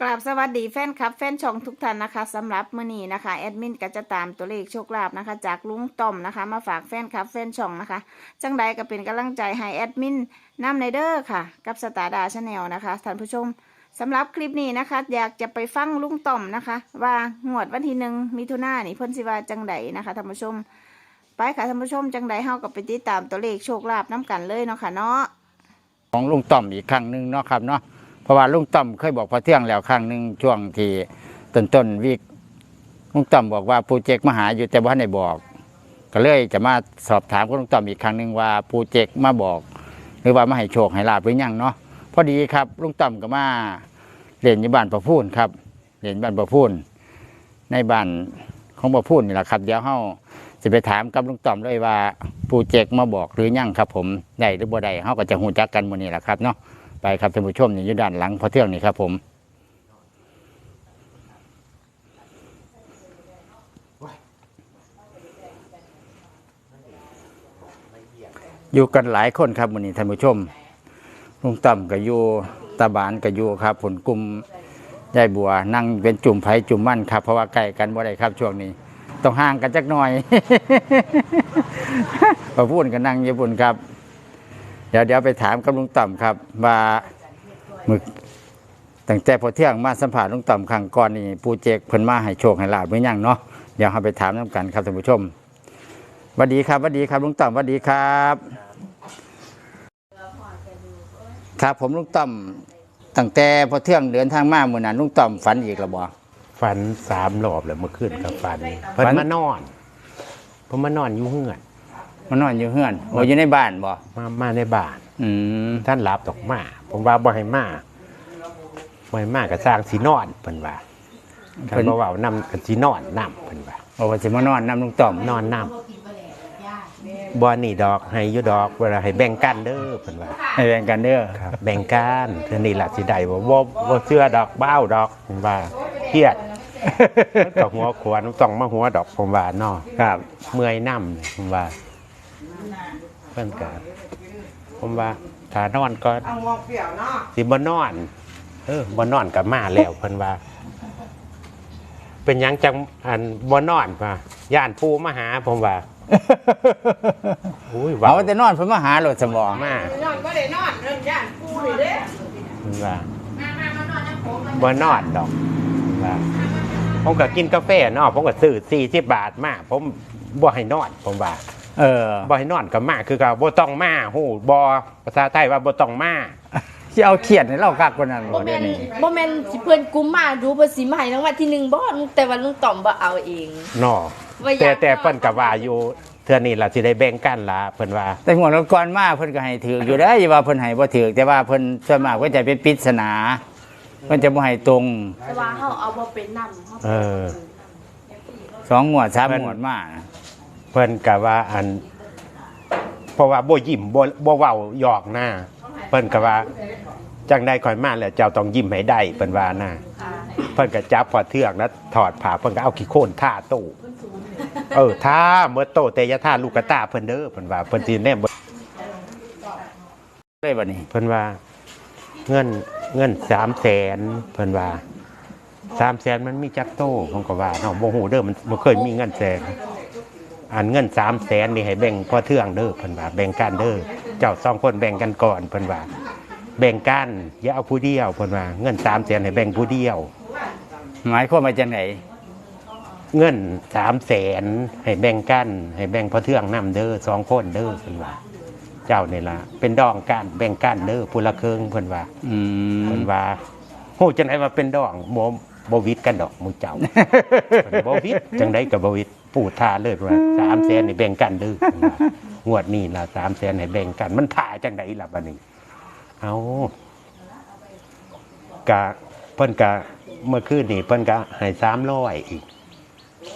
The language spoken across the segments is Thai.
กราบสวัสดีแฟนคลับ แฟนช่องทุกท่านนะคะสำหรับมื้อนี้นะคะแอดมินก็จะตามตัวเลขโชคลาภนะคะ จากลุงต้อมนะคะ มาฝากแฟนคลับแฟนช่องนะคะ จังใดก็เป็นกำลังใจให้แอดมินนำในเด้อค่ะ กับสตาร์ดาชาแนลนะคะท่านผู้ชมสำหรับคลิปนี้นะคะ อยากจะไปฟังลุงต้อมนะคะ ว่างวดวันที่หนึ่งมิถุนายนนี่เพิ่นสิว่าจังใดนะคะท่านผู้ชม ไปค่ะท่านผู้ชมจังใดเฮากับไปติดตามตัวเลขโชคลาภน้กันเลยเนาะค่ะเนาะของลุงต่อมอีกครั้งหนึ่งเนาะครับเนาะ เพราะว่าลุงต่อมเคยบอกพอเที่ยงแล้วครั้งหนึ่งช่วงที่ต้นต้นๆวิกลุงต่อมบอกว่าปูเจกมาหาอยู่แต่ว่าในบอก ก็เลยจะมาสอบถามกับลุงต่อมอีกครั้งหนึ่งว่าปูเจกมาบอก หรือว่ามาให้โชคให้ลาบหรือยังเนาะพอดีครับลุงต่อมก็มาเรียนอยู่บ้านประพูนครับเรียนบ้านประพูนในบ้านของประพูนนี่แหละครับเดี๋ยวเฮาจะไปถามกับลุงต่อมเลยว่าปูเจกมาบอกหรือยังครับ ผมได้หรือบ่ได้เฮาก็จะหูจักกันมื้อนี้แหละครับเนาะ ไปครับท่านผู้ชมนี่อยู่ด้านหลังพอเที่ยงนี่ครับผมอยู่กันหลายคนครับวันนี้ท่านผู้ชมลุงต่ำกับอยู่ตาบานกับอยู่ครับผลกลุ่มยายบัว นั่งเป็นจุ่มไผ่จุ่มมั่นครับ เพราะว่าใกล้กันบ่ได้ครับช่วงนี้ ต้องห่างกันจักหน่อยพอพูดกันนั่งญี่ปุ่นครับ ดี๋ยวเดี๋ยวไปถามกับลุงต่ำครับว่ามึกตั้งแต่พอเที่ยงมาสัมผัสลุงต่ำครั้งก่อนนี่ปูเจกเพิ่นมาให้โชคให้ลาบหรือยังเนาะเดี๋ยวเราไปถามน้กันครับท่านผู้ชมสวัสดีครับสวัสดีครับลุงต่ำสวัสดีครับ ครับผมลุงต่ำตั้งแต่พอเที่ยงเดินทางมาเมื่อนั้นลุงต่ำฝันอีกแล้วบ่ฟันสามรอบแล้วเมื่อคืนกับฟันเพิ่นฝันมานอนเพิ่นมานอนอยู่เฮือน มานอนอยู่เฮือนโอ้อยู่ในบ้านบ่มามาในบ้านอืมท่านรับดอกมาผมว่าบ่ให้มาบ่ให้มาก็สร้างสินอนเพิ่นว่าคันเพิ่นบ่เว้านำก็สินอนนํเพิ่นว่าโอ้ว่าสิมานอนนํลุงต่อมนอนนํบ่นี่ดอกให้อยู่ดอกเวลาให้แบ่งกันเด้อเพิ่นว่าให้แบ่งกันเด้อครับแบ่งกันเทื่อนี้ล่ะสิได้บ่บ่บ่เชื่อดอกบ้าวดอกเพิ่นว่าเครียดก็หัวขวานต้องมาหัวดอกผมว่าเนาะครับ เมื่อยน้ำเลยผมว่า เพื่อนกันผมว่าถ้านอนก็สิบ่นอน เออบ่นอนกับมาแล้วเพิ่นว่า เป็นหยังจังอันบ่นอนป่ะย่านปูมาหาผมว่าอุ้ยว่าเอาแต่นอนเพิ่นมาหาโหลดสมองมานอนก็ได้นอนเรื่องย่านกูนี่เด้เพิ่นว่าบ่นอนดอกเพิ่นว่าผมก็กินกาแฟเนาะผมก็ซื้อ40บาทมา ผมบ่ให้นอนผมว่า เออบ่ให้นอนกับมาคือกับบ่ต้องมาฮู้บ่ภาษาไทยว่าบ่ต้องมาสิเอาเขียดให้เราคักกว่านั้นบ่บ่แม่เดี๋ยวนนี้บ่แม่นสิเพิ่นกุมมาดูบ่สิมาให้รางวัลที่หนึ่งบ่แต่ว่าลุงต่อมบ่เอาเองเนาะว่าอยาก แต่แต่เพิ่นก็ว่าอยู่เทื่อนี้ล่ะสิได้แบ่งกันล่ะเพิ่นว่า แต่หัวรถก่อนมาเพิ่นก็ให้ถืออยู่ได้ออย่าว่าเพิ่นให้บ่ถือแต่ว่าเพิ่นส่วนมากเพิ่นจะเป็นปริศนาเพิ่นจะบ่ให้ตรงแต่ว่าเฮาเอาบ่เป็นนำเฮาเออ สองงวดสามเพิ่น งวดมา เพิ่นก็ว่าอัน เพราะว่าบ่ยิ้มบ่บ่เว้าหยอกหน้า เพิ่นก็ว่าจังได้ข่อยมาแล้วเจ้าต้องยิ้มให้ได้เพิ่นว่านะเพิ่นก็จับพอเทือกแล้วถอดผ้าเพิ่นก็เอาขี้โคลนท่าตู้เออท่าเมื่อโตแต่อย่าท่าลูกกระตาเพิ่นเด้อเพิ่นว่าเพิ่นสิแนมเลยบัดนี้เพิ่นว่าเงินเงินสามแสนเพิ่นว่าสามแสนมันมีจักโตผมก็ว่าเนาะโมโหเด้อมันบ่เคยมีเงินแสน อันเงินสามแสนนี่ให้แบ่งพ่อเทืองเด้อเพิ่นว่าแบ่งกันเด้อเจ้าสองคนแบ่งกันก่อนเพิ่นว่าแบ่งกันอย่าเอาผู้เดียวเพิ่นว่าเงินสามแสนให้แบ่งผู้เดียว หมายความว่าจังไดเงินสามแสนให้แบ่งกันให้แบ่งพ่อเทืองนํเด้อสองคนเด้อเพิ่นว่าเจ้านี่ล่ะเป็นดองกันแบ่งกันเด้อผู้ละครึ่งเพิ่นว่าอืมเพิ่นว่าโหจังไดว่าเป็นดองบ่บ่วิทย์กันดอกหมูเจ้า เพิ่นบ่วิทย์จังไดก็บ่วิทย์ ปู่ท่าเลยว่า3แสนนี่แบ่งกันเด้อเพิ่นว่างวดนี้ล่ะ3แสนให้แบ่งกัน มันท่าจังไดล่ะบัดนี้ เอากะเพิ่นกะเมื่อคืนนี่เพิ่นกะให้300อีก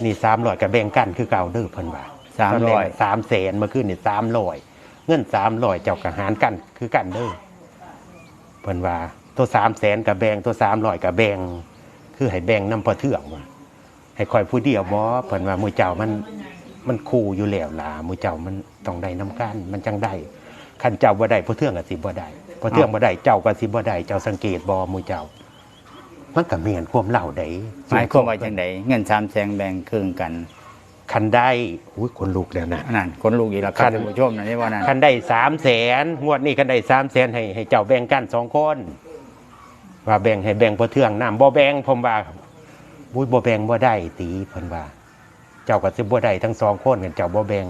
นี่300ก็แบ่งกันคือเก่าเด้อเพิ่นว่าสามร้อยสามแสนเมื่อคืนนี่300เงิน300เจ้าก็หารกันคือกันเด้อเพิ่นว่าตัวสามแสนกับแบงตัวสามร้อยกับแบงคือให้แบงน้ำพอเทืองว่า ให้คอยผู้เดียวบ่เพิ่นว่าหมูเจ้ามันมันคู่อยู่แล้วล่ะหมูเจ้ามันต้องได้น้ำกันมันจังได้คันเจ้าบ่ได้พอเทืองก็สิบ่ได้พอเทืองบ่ได้เจ้าก็สิบ่ได้เจ้าสังเกตบ่หมูเจ้า มันก็เมียนความเล่าได้หมายความว่าจังไดเงินสามแสนแบ่งครึ่งกันคันได้อุ้ยคนลูกแล้วนะนั่นคนลูกอีกแล้วครับคันท่านผู้ชมนะนี่ว่านั่นคันได้สามแสนงวดนี้คันได้สามแสนให้ให้เจ้าแบ่งกันสองคน ว่าแบ่งให้แบ่งพอเทืองน้ำบ่แบ่งผมว่า บุ้ยบ่แบ่งบ่ได้ตีเพิ่นว่า เจ้าก็สิบ่ได้ทั้งสองคนกันเจ้าบ่แบ่ง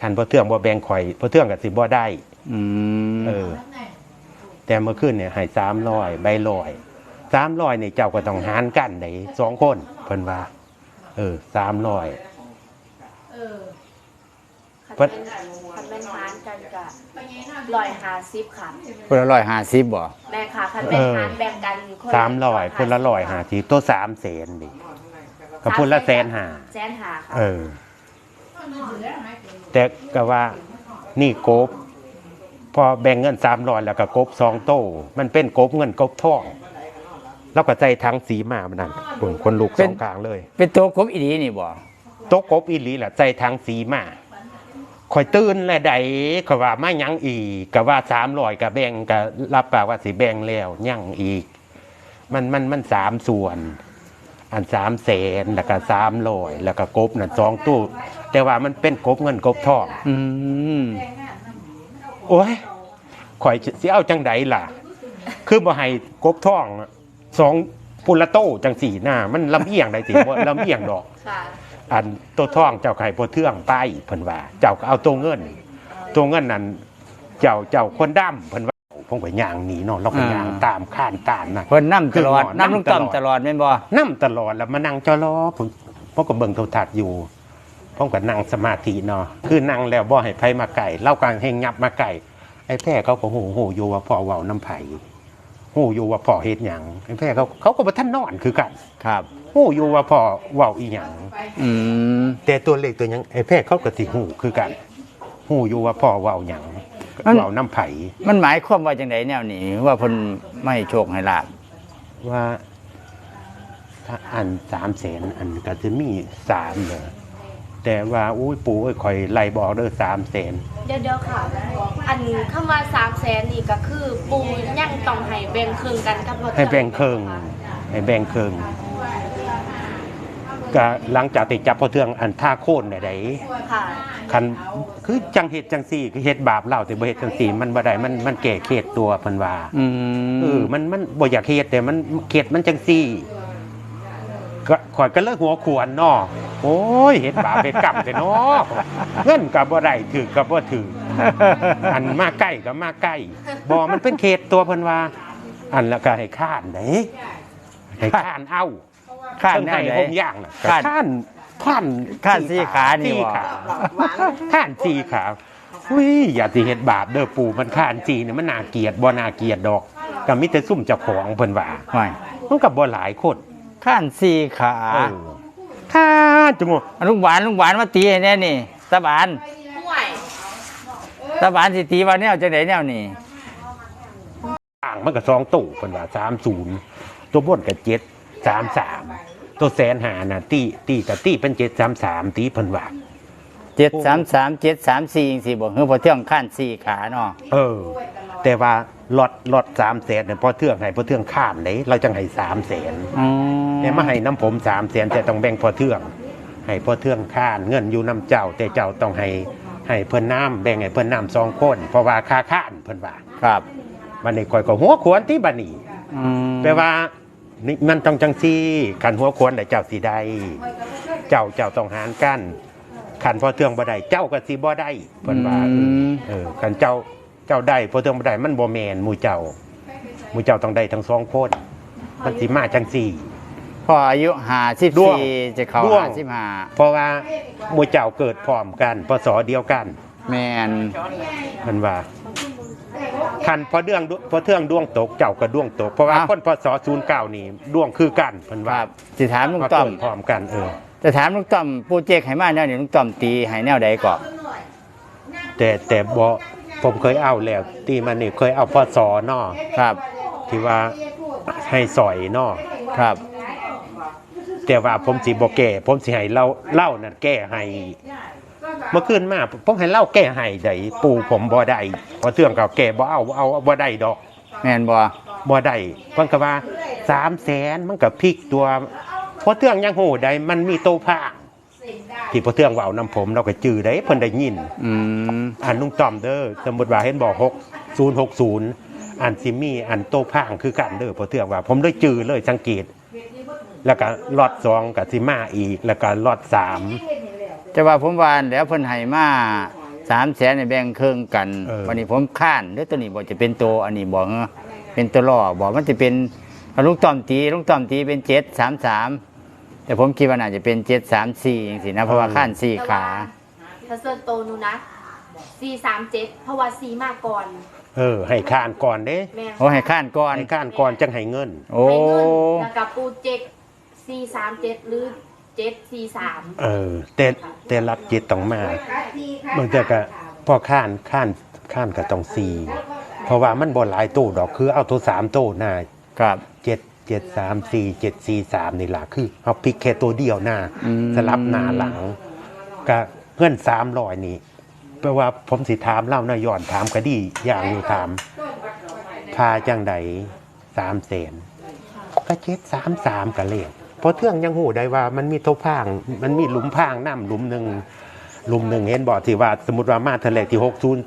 คันพอเทืองบ่แบ่งข่อยพอเทืองก็สิบ่ได้อืมเออ แต่เมื่อคืนเนี่ยให้สามร้อยใบลอยสามร้อยเนี่ยเจ้าก็ต้องหารกันไหนสองคนเพิ่นว่า เออสามร้อย คันเป็นคันเป็นหารกันกะร้อยห้าสิบค่ะ คนละร้อยห้าสิบบ่ แม่ค่ะคันเป็นหารแบ่งกันคนสามร้อยคนละร้อยหาทีตัวสามแสนดิกับคนละแสนหาแสนหาค่ะเออ แต่ก็ว่านี่กบ พอแบ่งเงินสามร้อยแล้วก็กบสองโตมันเป็นกบเงินกบทองแล้วก็ใจทั้งสีมามันนั่นปุ่นคนลูกสองกลางเลย เป็นตัวครบอีดีนี่บ่ โต๊ะกบอีหลีแหละใจทางสีมา คอยตื่นและใดก็ว่ามายังอีกก็ว่าสามร้อยกับแบ่งก็รับปากว่าสิแบ่งแล้วยังอีก มันมันมันสามส่วน อันสามแสนแล้วก็สามร้อยแล้วก็กบนั่นสองตู้ แต่ว่ามันเป็นกบเงินกบทองอืมโอ้ยข่อยสิเอาจังใดล่ะ คือบ่ให้กบทองสองปุละโต้จังสี่หน้า มันลำเอียงได้สิบ่ลำเอียงดอกค่ะ อันตัวท่องเจ้าไข่พอเทื่องไปเพิ่นว่า เจ้าก็เอาตัวเงิน ตัวเงินนั้นเจ้าเจ้าคนดำเพิ่นว่าผมก็ย่างหนีเนาะเราก็ย่างตามข้านตามน่ะเพิ่นนํตลอดคือหมอนํลุงต้อมนำตตลลออดดแม่นบ่นั่ตลอดแล้วมานั่งจอรอผมผมก็เบิ่งโทรทัศน์อยู่ผมก็นั่งสมาธิเนาะคือนั่งแล้วบ่ให้ไผมาไก่เล่ากลางแห่งยับมาไก่ไอ้แพ้เขาก็หูหูอยู่ว่าพ่อเว้าน้ำไผ หูอยู่ว่าพ่อเฮ็ดหยังไอ้แพ้เขาเขาก็บ่ทันนอนคือกันครับหูอยู่ว่าพ่อเว้าอีหยังอืมแต่ตัวเลขตัวหยังไอ้แพทย์เขาก็สิหูคือกันหูอยู่ว่าพ่อเว้าหยังเว้าน้ำไผ่มันหมายความว่าจังไดแนวนี้ ว่าเพิ่นไม่ให้โชคให้ลาบว่าถ้าอันสามแสนอันก็จะมีสามเลย แต่ว่าอุ้ยปู่เอ้ยคอยไล่บอกเด้อสามแสนเดี๋ยวเดี๋ยวค่ะ อันคำว่าสามแสนนี่ก็คือปูยังต้องให้แบ่งครึ่งกันกับรถให้แบ่งครึ่งให้แบ่งครึ่งก็หลังจากติดจับพอเทืองอันท่าโค่นไหนค่ะคันคือจังเฮ็ดจังซี่คือเฮ็ดบาปเล่าแต่บ่เฮ็ดจังซี่มันบ่ได้มันมันแก่เขตตัวเพิ่นว่าอืเออมมันมันบ่อยากเฮ็ดแต่มันเข็ดมันจังซี่ ก็ข่อยก็เลิกหัวขวนเนาะโอ้ยเฮ็ดบาปเฮ็ดกรรมแต่เนาะเงินก็บ่ได้ถือก็บ่ถืออันมาใกล้ก็มาใกล้บ่มันเป็นเขตตัวเพิ่นว่า อันแล้วก็ให้ข้านได้ให้ข้านเอาข้านเพิ่แนให้วใดผมย่างน่ะก็ข้านข้านข้านข้านสี่ขานี่สี่บ่ขาข้านสี่ขาอุ้ยอย่าสิเฮ็ดบาปเด้อปู่มันข้านสี่นี่มันน่าเกลียดบ่น่าเกลียดดอกก็มีแต่ซุ่มเจ้าของเพิ่นว่าห้อยมันกับบ่หลายคน ข้านสี่ขาเออถ้าจังหวะอันลุงหวานลุงหวานมาตีให้แน่นี่ตาบานห่วยตาบานสิตีว่าแนวจังไดแนวนี่อ่างมันก็สองตู้เพิ่นว่าสามศูนย์ตัวบนกับเจ็ดสามสามตัวแสนหาน่ะตีตีกับตีเป็นเจ็ดสามสามตีเพิ่นว่าเจ็ดสามสามเจ็ดสามสี่จังซี่บ่คือพอเที่ยงข้านสี่ขาเนาะเออ แต่ว่าลอดลอดสามแสนเนี่ยพอเทืองให้พอเทืองข้ามเลยเราจังให้สามแสนอืม แต่มาให้น้ำผมสามแสนแต่ต้องแบ่งพอเทืองให้พอเทืองข้านเงินอยู่น้ำเจ้า แต่เจ้าต้องให้ให้เพิ่นน้ำแบ่งให้เพิ่นน้ำสองคนเพราะว่าค่าข้านเพิ่นว่าครับบันนี้คอยก็หัวขวนที่บันนี้อืมแปลว่านี่มันต้องจังซี่ขันหัวขวนแต่เจ้าสีได้เจ้าเจ้าต้องหารกันขันพอเทืองบ่ได้เจ้าก็สิบ่ได้เพิ่นว่าเออเออขันเจ้าเจ้าได้พอเทืองบ่ได้มันบ่แม่นหมู่เจ้าหมู่เจ้าต้องได้ทั้งสองคนมันสิมาจังซี่ พออายุห้าสิบด้วงสี่จะเข้าด้วงห้าสิบห้าเพราะว่าหมู่เจ้าเกิดพร้อมกันพศเดียวกันแมนเพิ่นว่าคันพอเดืองพอเทืองดวงตกเจ้าก็ดวงตก เพราะว่าคนพศ09นี่ดวงคือกันเพิ่นคว่ารับสิถามลุงมาต้อม เกิดพร้อมกันเออ จะถามลุงต้อมปูเจกให้มาแนวนี้ลุงต้อมตีให้แนวใดก่อนแต่แต่บ่ผมเคยเอาแล้วตีมันนี่เคยเอาพศเนาะครับ ที่ว่าให้สอยเนาะครับ แต่ว่าผมสิบ่แก้ผมสิให้เล่าเล่านั่นแก้ให้เมื่อคืนมาผมให้เล่าแก้ให้ได้ปู่ผมบ่ได้เพราะเทื่องเก่าแก้บ่เอาเอาบ่ได้ดอกแมนบ่บ่ได้เพิ่นก็ว่าสามแสนมันกับพริกตัวพอเทืองยังโหได้มันมีโตผ้าที่พอเทืองเว่านำผมเราก็จื้อได้เพิ่นได้ยินอืมอันลุงต้อมเด้อสมมุติว่าเห็นบอกหกศูนย์หกศูนย์อันซิมี่อันโตพางคือกันเด้อพอเทืองว่า ผมได้จื้อเลยสังเกต แล้วก็ล็อตสองกับซิมาอีก แล้วก็ล็อตสามจะว่าผมวาอันแล้วเพิ่นให้มาสามแสนในแบ่งครึ่งกัน วันนี้ผมข้านหรือตัวนี้บอกจะเป็นตัวอันนี้บอกเออเป็นตัวล่อบอกมันจะเป็นลูกต่อมตีลูกต่อมตีเป็นเจ็ดสามสามแต่ผมคิดว่าน่าจะเป็นเจ็ดสามสี่อย่างสินะเพราะว่าข้านสี่ขาถ้าเซิร์นโตหนูนะ437เพราะว่า4มาก่อนเออให้ข้านก่อนเด้แม่โอ้ให้ข้านก่อนให้ข้านก่อนจังให้เงิน โอ้ให้เงินแล้วกับปูเจ็ก 437หรือ743เออแต่แต่รับจิตต้องมาบางแต่ก็พอข้านข้านข้านก็ต้องสี่เพราะว่ามันบ่หลายตู้ดอกคือเอาตัวสามตู้หน้าครับ เจ็ดเจ็ดสามสี่เจ็ดสี่สามนี่ล่ะคือเอาพลิกแค่ตัวเดียวหน้าอืม สลับหน้าหลังก็เงินสามร้อยนี่แปลว่าผมสิถามเล่านะย้อนถามคดีอย่างอยู่ถามพาจังใดสามแสนก็เจ็ดสามสามกันเลยเพราะเทื่องยังหูได้ว่ามันมีโต๊ะพาง มันมีหลุมพางน้ำหลุมหนึ่งหลุมหนึ่งเห็นบอกที่ว่าสมมติว่ามาทะเลที่หกศูนย์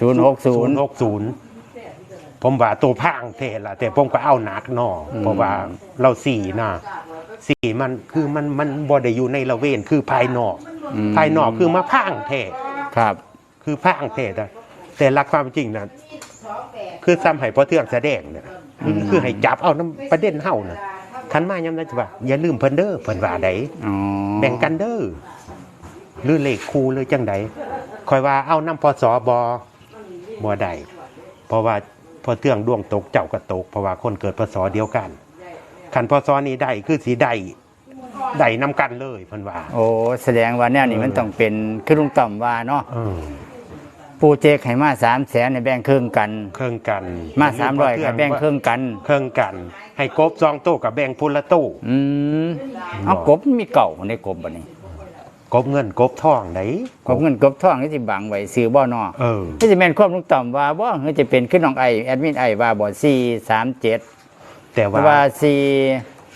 ศูนย์หกศูนย์หกศูนย์ผมว่าตัวพางเทละแต่ผมก็เอาหนักหนอเพราะว่าเราสี่นะสี่มันคือมันมันบอได้อยู่ในละเวนคือภายนอกอืมภายนอกคือมาพางเทครับ คือพางเทแต่แต่หลักความจริงนะคือซ้ำให้พอเทืองแสดงเนี่ยคือคือให้จับเอาน้ำประเด็นเฮานะ คันมาย้ำนั้นจะว่าอย่าลืมเพิ่นเด้อเพิ่นว่าใดอ๋อแบ่งกันเด้อหรือเลขคูเลยจังใดคอยว่าเอาน้ำพอสอบอบ่ได้เพราะว่าพอเทืองดวงตกเจ้าก็ตก เพราะว่าคนเกิดพศเดียวกันคันพศนี้ได้คือสีได้ได้นำกันเลยเพิ่นว่า โอ้แสดงว่าแนวนี้มันต้องเป็นคือลุงต่อมว่าเนาะเออ ปูเจกให้มาสามแสนในแบ่งครึ่งกัน เครื่องกันมาสามร้อยกับแบ่งครึ่งกัน เครื่องกัน ให้กบซองโต้กับแบ่งพุละโต้อืมเอากบมีเก่าในกบบันนี้ กบเงินกบทองไหนกบเงินกบทองที่สิบังไว้ซื้อบ่อนอเออที่จะแม่นความลุงต่อมว่าบ่คือจะเป็นขึ้นน้องไอแอดมินไอว่าบ่สี่สามเจ็ดแต่หรือว่าว่าสี่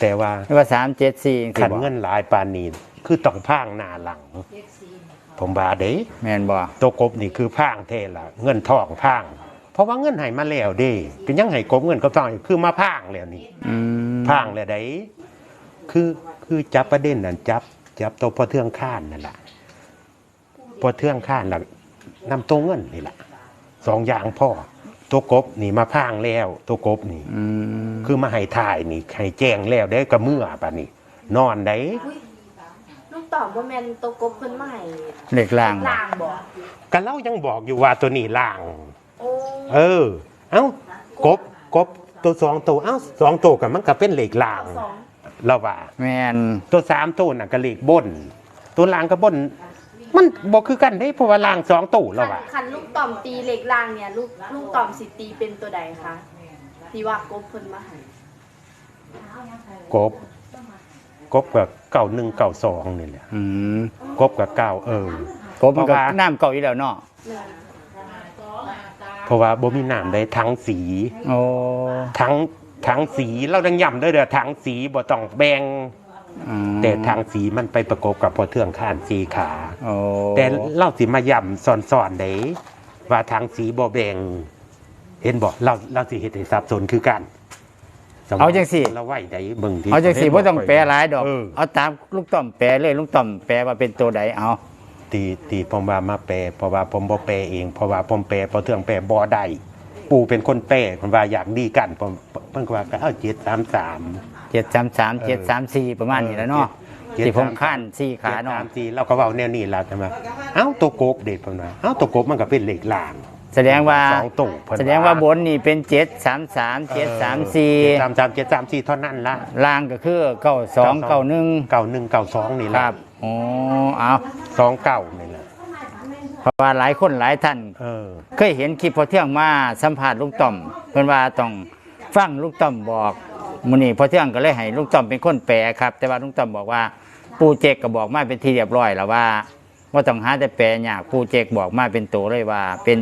แต่ว่าหรือว่าสามเจ็ดสี่สิขันบ่เงินหลายปานนี้คือต้องพางหน้าหลัง ผมบาเด้แม่นบ่ตัวกบนี่คือพางเทละเงินทองพาง เพราะว่าเงินให้มาแล้วเด้ก็ยังให้กบเงินกับทองอีกคือมาพางแล้วนี่อืมพางแล้วได้คือคือจับประเด็นนั่นจับจับตัวพอเทืองข้านนั่นแหละพอเทืองข้านล่ะนำตัวเงินนี่แหละสองอย่างพ่อตัวกบนี่มาพางแล้วตัวกบนี่อืมคือมาให้ถ่ายนี่ให้แจ้งแล้วได้กระเมื่อป่ะนี่นอนได้ลูก ตอบว่าแมนโตกบเพิ่นมาให้เหล็กล่างบ่ล่างบ่กันเล่ายังบอกอยู่ว่าตัวนี้ล่าง โอ้เออ เอ้ากบกบตัวสองตัวเอ้าสองตัวกับมันก็เป็นเหล็กล่างสองเราว่า แม่นตัวสามตัวน่ะก็เหล็กบน ตัวล่างก็บน มันบอกคือกันได้เพราะว่าล่างสองตัวเราคันว่า คันลูกต่อมตีเหล็กล่างเนี่ยลูกลูกต่อมสิตีเป็นตัวใดคะที่ว่ากบเพิ่นมาให้กบ กบกับเก่าหนึ่งเก่าสองนี่แหละอืมกบกับเก่าเออ กบมันก็เพราะว่า น้ำเก่าอยู่แล้วเนาะแม่นเพราะว่าบ่มีน้ำได้ทั้งสีโอ้ทั้งทั้งสีเราดังย่ำด้วยเด้อทั้งสีบ่ต้องแบ่งอืมแต่ทางสีมันไปประกบกับพอเทืองข้านสีขา โอ้แต่เล่าสิมาย่ำสอนๆได้ว่าทางสีบ่แบ่งเห็นบอกเราเราสิเฮ็ดให้สับสนคือกันสมมุติ เอาจังสิ เราไหวได้เบิ่งที่เอาจังสิบ่ต้องแปลหลายดอกเออเอาตามลูกต่อมแปลเลยลูกต่อมแปลว่าเป็นตัวใดเอา ตีตีผมว่ามาแปลเพราะว่าผมบ่แปลเองเพราะว่าผมแปลพอเทืองแปลบ่ได้ปู่เป็นคนแปลผมว่าอยากดีกันผมเพิ่นก็ว่าก็เอา733 เจ็ดสามสามเจ็ดสามสี่ประมาณนี้แหล้วเนาะเจ็ด ที่ผมสามข้านสี่ขาเนาะ 734เราก็เว้าแนวนี้ล่ะใช่ไหมเอ้าตัวกบเด็ดเพิ่นว่าเอ้าตัวกบมันก็เป็นเลขล่าง แสดงว่าสองตู้เพิ่นแสดงว่าบนนี่เป็นเจ็ดสามสามเจ็ดสามสี่สามสามเจ็ดสามสี่เท่านั้นละล่างก็คือเก้าสองเก้าหนึ่งเก่าหนึ่งเก่าสองนี่คละรับโอ้เอาสองเก่านี่แหละเพราะว่าหลายคนหลายท่าน เออ เคยเห็นคลิปพอเที่ยงมาสัมภาษณ์ลุงต่อมเพิ่นว่าต้องฟังลุงต่อมบอกมื้อนี้พอเที่ยงก็เลยให้ลุงต่อมเป็นคนแปลครับ แต่ว่าลุงต่อมบอกว่าปู่เจกก็บอกมาเป็นที่เรียบร้อยแล้วว่าว่าต้องหาแต่แปลยากปู่เจกบอกมาเป็นตัวเลยว่า เป็น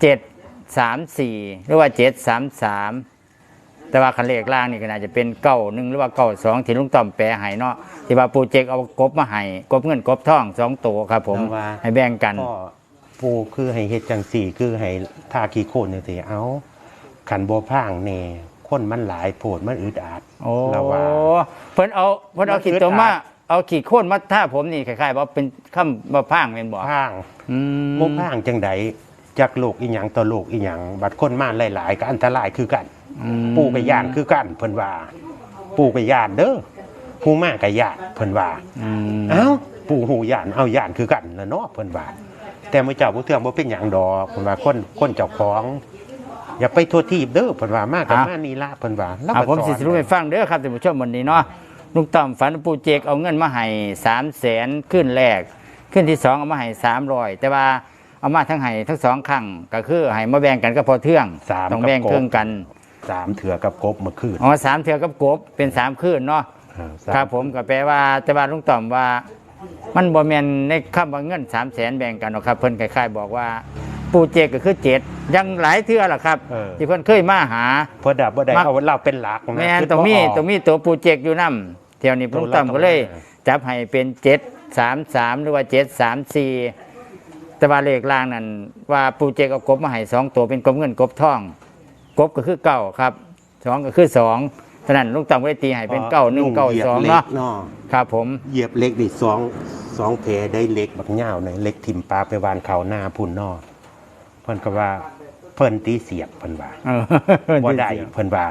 เจ็ดสามสี่หรือว่าเจ็ดสามสามแต่ว่าคันเลขล่างนี่ก็น่าจะเป็นเก้าหนึ่งหรือว่าเก้าสองที่ลุงต่อมแปลให้เนาะที่ว่าปูเจกเอากบมาให้กบเงินกบทองสองตัวครับ ผมแต่ว่า ให้แบ่งกันก็ปูคือให้เฮ็ดจังสี่ คือให้ทาขี้โคลนจังซี่เอาขันบ่พร่างแน่คนมันหลายโพดมันอึดอัดโอ้เราว่า เพิ่นเอาเพิ่นเอามันขีดตัวอึดอัดมาเอาขีดโค่นมาท่าผมนี่คล้ายๆว่าเป็นคำว่าพร่างเป็นบ่พร่างอืมบ่พร่างจังใด จากโลกอีหยังต่อโลกอีหยังบัดคนมาหลายๆก็อันตรายคือกัน อืมปู่กับย่านคือกันเพิ่นว่า ปู่กับย่านเด้อผู้มากับย่านเพิ่นว่า อืมเอ้าปู่หูย่านเอาย่านคือกันละเนาะเพิ่นว่า แต่มื้อเจ้าบ่เทื่องบ่เป็นหยังดอกเพิ่นว่าคนคนเจ้าของ อย่าไปโทษทีบเด้อเพิ่นว่ามากับมานี่ละเพิ่นว่าแล้วเอาก็ผมสิสอนสรุปให้ฟังเด้อครับท่านผู้ชมวันนี้เนาะลุงต่อมฝันว่าปูเจกเอาเงินมาให้สามแสนขึ้นแรก ขึ้นที่สองเอามาให้สามร้อยแต่ว่า เอามาทั้งให้ทั้งสองครั้งก็คือให้มาแบ่งกันก็พอเทื่องสามต้องแบ่งกับกบครึ่งกันสามเถื่อกับกบเมื่อคืนอ๋อสามเทื่อกับกบเป็นสามคืนเนาะ อ่าสามครับผมก็แปลว่าแต่ว่าลุงต่อมว่า มันบ่แม่นในคำว่าเงินสามแสนแบ่งกันหรอกครับ เพิ่นคล้ายๆบอกว่า ปูเจกก็คือเจ็ดยังหลายเทื่อล่ะครับ เออที่เพิ่นเคยมาหา เพิ่นดับบ่ได้มัก เอาเราเป็นหลักนะแม่นคิดตรงมีบ่ออก ตรงมีตัวปูเจกอยู่นํเที่ยวนี้ตัวลุงต่อมละก็เลยเท่าไหร่จับให้เป็นเจ็ดสามสามหรือว่าเจ็ดสามสี่ แต่ว่าเลขล่างนั้นว่าปูเจกเอากบมาให้สองตัวเป็นกบเงินกบทอง กบก็คือเก้าครับสองก็คือสองฉะนั้นลุงต่อมก็เลยตีให้เป็นเก้าหนึ่งเก้าสองเนาะเนาะครับผมเหยียบเหล็กนี่สองสองแผลได้เหล็กบักเหย้าในเหล็กทิ่มปลาไปวานเขาหน้าพุ่นนอเพิ่นก็ว่าเพิ่นตีเสียบเพิ่นว่าเออบ่ได้เพิ่นว่า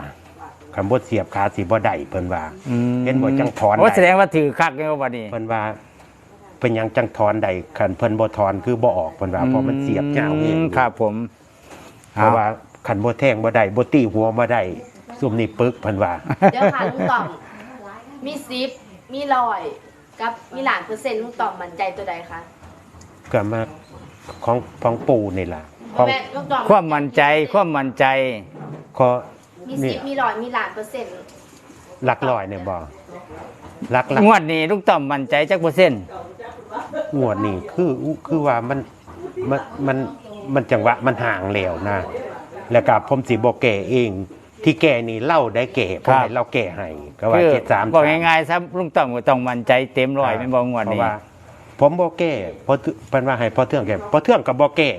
คำบ่เสียบขาสิบ่ได้เพิ่นว่าอืมเห็นบ่จังถอนโอ้ได้แสดงว่าถือคักเนี่ยวันนี้เพิ่นว่า เป็นหยังจังถอนได้คันเพิ่นบ่ถอนคือบ่ออกเพิ่นว่าเพราะมันเสียบยาวเองครับผมเพราะว่าคันบ่แทงบ่ได้บ่ตีหัวบ่ได้ซุมนี่ปึกเพิ่นว่า เดี๋ยวค่ะลุงต่อม มีซิปมีลอย กับมีหลานเปอร์เซ็นต์ลุงต่อมมั่นใจตัวใดคะก็มาของของปู่นี่ล่ะของแม่ลุงต่อมความมั่นใจความมั่นใจ ขอมีนี่ซิปมีลอยมีหลานเปอร์เซ็นต์หลักร้อยเนี่ยบ่หลักหลักงวดนี้ลูกต่อมมั่นใจจักเปอร์เซ็นต์ งวดนี่คือคือว่ามันมันมันมันจังหวะมันห่างแล้วนะ แล้วก็ผมสิบ่แก่เอง ที่แก่นี่เล่าได้แก่เพราะให้เราแก่ให้ก็ว่าคือเจ็ดสามบอกง่ายๆซะลุงต่อมก็ต้องมั่นใจเต็มร้อยเป็นบ่งวดเพราะนี้ว่าผมบ่แก่เพราะเป็นว่าให้พอเทื่องแก่พอเทื่องกับบ่แก่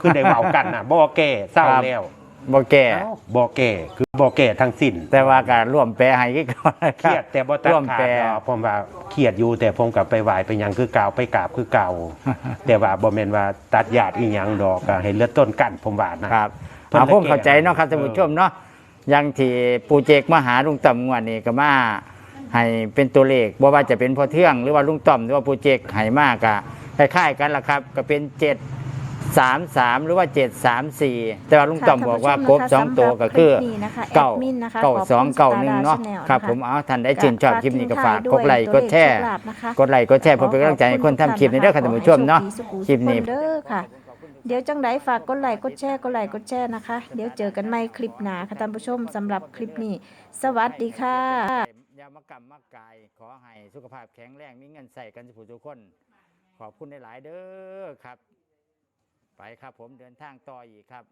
คือได้เว้ากันน่ะบ่แก่เศร้าแล้ว บ่แก่เอ้าบ่แก่คือบ่แก่ทั้งสิ้น แต่ว่าการร่วมแปลให้คือก่อนนะเครียดแต่บ่ตัดร่วมขาแปลดดอกผมว่าเครียดอยู่แต่ผมกลับไปไหว้ไปหยังคือเก่าไปกราบคือเก่าแต่ว่าบ่แม่นว่าตัดญาติอีหยังดอกก็ให้เลือดต้นกันผมว่านะครับเพิ่นเอาเลยผมเข้าใจแก้เนาะครับท่านผู้ชมเนาะอยังที่ปูเจกมาหาลุงต่อมงวดนี้ก็มาให้เป็นตัวเลขบ่ว่าจะเป็นพอเทื่องหรือว่าลุงต่อมหรือว่าปูเจกให้มากก็คล้ายๆกันล่ะครับ ก็เป็นเจ็ด สามสามหรือว่าเจ็ดสามสี่แต่ว่าลุงต่อมบอกว่ากบสองตัวก็คือเก้าเก้าสองเก้าหนึ่งเนาะครับผมเอาท่านได้ชื่นชอบคลิปนี้ก็ฝากกดไลค์กดแชร์กดไลค์กดแชร์เพื่อเป็นกำลังใจให้คนทำคลิปในเด้อค่ะท่านผู้ชมเนาะคลิปนี้เด้อค่ะเดี๋ยวจังไดฝากกดไลค์กดแชร์กดไลค์กดแชร์นะคะ เดี๋ยวเจอกันใหม่คลิปหน้าค่ะท่านผู้ชมสำหรับคลิปนี้ สวัสดีค่ะยามากรรมมากายขอให้สุขภาพแข็งแรงมีเงินใส่กันทุกทุกคน ขอบคุณหลาย ๆ เด้อครับ ไปครับผมเดินทางต่ออีกครับ